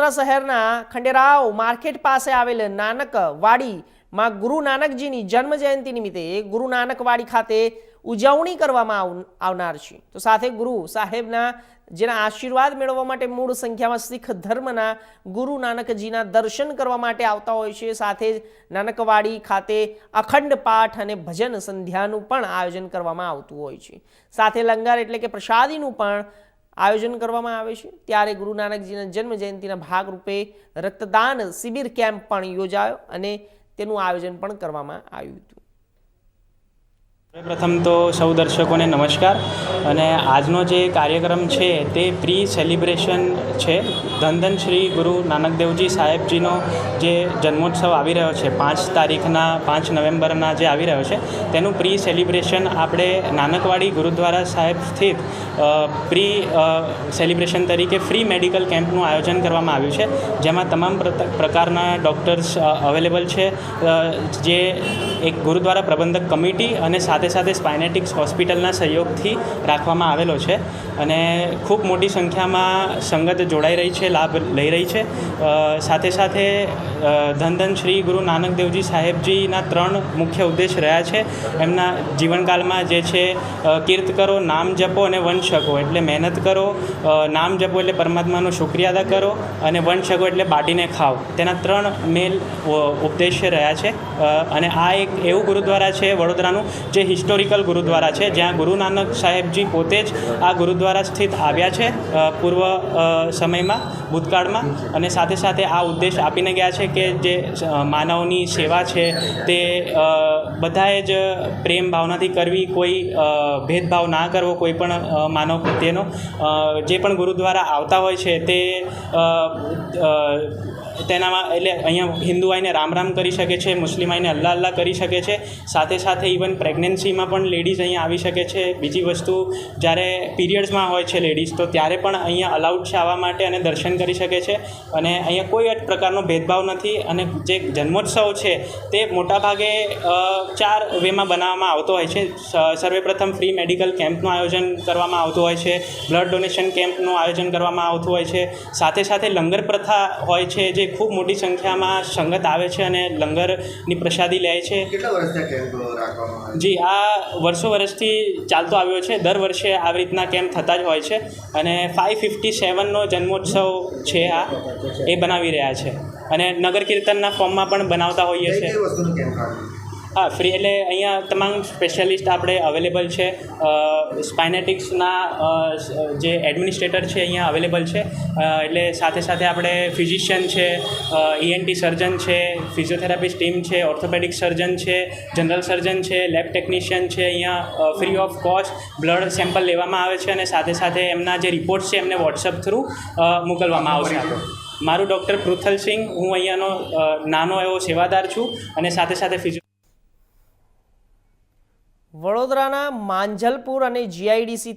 વડોદરા શહેરના ખંડેરાવ માર્કેટ પાસે આવેલ નાનક વાડીમાં ગુરુ નાનકજીની જન્મ જયંતિ નિમિત્તે ગુરુ નાનક વાડી ખાતે ઉજવણી કરવામાં આવ- આવનાર છે. તો સાથે ગુરુ સાહેબના, જેના આશીર્વાદ મેળવવા માટે મૂળ સંખ્યામાં શીખ ધર્મના ગુરુ નાનકજીના દર્શન કરવા માટે આવતા હોય છે. સાથે જ નાનકવાડી ખાતે અખંડ પાઠ અને ભજન સંધ્યાનું પણ આયોજન કરવામાં આવતું હોય છે. સાથે લંગર એટલે કે પ્રસાદીનું પણ આયોજન કરવામાં આવે છે. ત્યારે ગુરુ નાનકજીના જન્મ ભાગરૂપે રક્તદાન શિબિર કેમ્પ પણ યોજાયો અને તેનું આયોજન પણ કરવામાં આવ્યું હતું. પ્રથમ તો સૌ દર્શકોને નમસ્કાર અને આજનો જે કાર્યક્રમ છે તે પ્રી સેલિબ્રેશન છે. ધનધન શ્રી ગુરુ નાનકદેવજી સાહેબજીનો જે જન્મોત્સવ આવી રહ્યો છે, પાંચ તારીખના, પાંચ નવેમ્બરના જે આવી રહ્યો છે, તેનું પ્રી સેલિબ્રેશન આપણે નાનકવાડી ગુરુદ્વારા સાહેબ સ્થિત પ્રી સેલિબ્રેશન તરીકે ફ્રી મેડિકલ કેમ્પનું આયોજન કરવામાં આવ્યું છે, જેમાં તમામ પ્રકારના ડૉક્ટર્સ અવેલેબલ છે જે એક ગુરુદ્વારા પ્રબંધક કમિટી અને સાથે સાથે સાથે સ્પાઇનેટિક્સ હોસ્પિટલના સહયોગથી રાખવામાં આવેલો છે અને ખૂબ મોટી સંખ્યામાં સંગત જોડાઈ રહી છે, લાભ લઈ રહી છે. સાથે સાથે ધન ધન શ્રી ગુરુ નાનક દેવજી સાહેબજીના ત્રણ મુખ્ય ઉદ્દેશ રહ્યા છે. એમના જીવનકાળમાં જે છે કીર્ત કરો, નામ જપો અને વંશ એટલે મહેનત કરો નામ જપો એટલે પરમાત્માનો શુક્રિયા અદા કરો અને વંશ એટલે બાટીને ખાઓ. તેના ત્રણ મેલ ઉપદેશ્ય રહ્યા છે. અને આ એક એવું ગુરુદ્વારા છે વડોદરાનું, જે હિસ્ટોરિકલ ગુરુદ્વારા છે, જ્યાં ગુરુ નાનક સાહેબજી પોતે જ આ ગુરુદ્વારા સ્થિત આવ્યા છે પૂર્વ સમયમાં, ભૂતકાળમાં. અને સાથે સાથે આ ઉદ્દેશ આપીને ગયા છે કે જે માનવની સેવા છે તે બધાએ જ પ્રેમ ભાવનાથી કરવી, કોઈ ભેદભાવ ના કરવો, કોઈ પણ માનવ પ્રત્યેનો. જે પણ ગુરુદ્વારા આવતા હોય છે તે તેનામાં એટલે અહીંયા હિન્દુ આવીને રામ રામ કરી શકે છે, મુસ્લિમ આવીને અલ્લાહ અલ્લાહ કરી શકે છે. સાથે સાથે ઇવન પ્રેગ્નન્સીમાં પણ લેડીઝ અહીંયા આવી શકે છે. બીજી વસ્તુ, જ્યારે પીરિયડ્સમાં હોય છે લેડીઝ, તો ત્યારે પણ અહીંયા અલાઉડ છે આવવા માટે અને દર્શન કરી શકે છે. અને અહીંયા કોઈ જ પ્રકારનો ભેદભાવ નથી અને જે જન્મોત્સવ છે તે મોટાભાગે ચાર વેમાં બનાવવામાં આવતો હોય છે. સ- સર્વે પ્રથમ ફ્રી મેડિકલ કેમ્પનું આયોજન કરવામાં આવતું હોય છે. બ્લડ ડોનેશન કેમ્પનું આયોજન કરવામાં આવતું હોય છે. સાથે સાથે લંગર પ્રથા હોય છે જે ખૂબ મોટી સંખ્યામાં સંગત આવે છે અને લંગરની પ્રસાદી લે છે. જી આ વર્ષો વર્ષથી ચાલતો આવ્યો છે. દર વર્ષે આવી રીતના કેમ્પ થતા જ હોય છે અને ફાઇવ ફિફ્ટી સેવનનો જન્મોત્સવ છે આ. એ બનાવી રહ્યા છે. અને નગર કીર્તનના ફોર્મમાં પણ બનાવતા હોઈએ છીએ હા ફ્રી એટલે અહીંયા તમામ સ્પેશિયાલિસ્ટ આપણે અવેલેબલ છે. સ્પાઇનેટિક્સના જે એડમિનિસ્ટ્રેટર છે અહીંયા અવેલેબલ છે. એટલે સાથે સાથે આપણે ફિઝિશિયન છે ઈએનટી સર્જન છે ફિઝિયોથેરાપિસ્ટ ટીમ છે ઓર્થોપેડિક સર્જન છે જનરલ સર્જન છે લેબ ટેકનિશિયન છે અહીંયા free of cost blood sample લેવામાં આવે છે અને સાથે સાથે એમના જે રિપોર્ટ્સ છે એમને વોટ્સઅપ થ્રુ મોકલવામાં આવશે. મારું ડૉક્ટર પૃથલ સિંહ, હું અહીંયાનો નાનો એવો સેવાદાર છું અને સાથે સાથે ફિઝિયો વડોદરાના માંજલપુર અને જીઆઈડીસી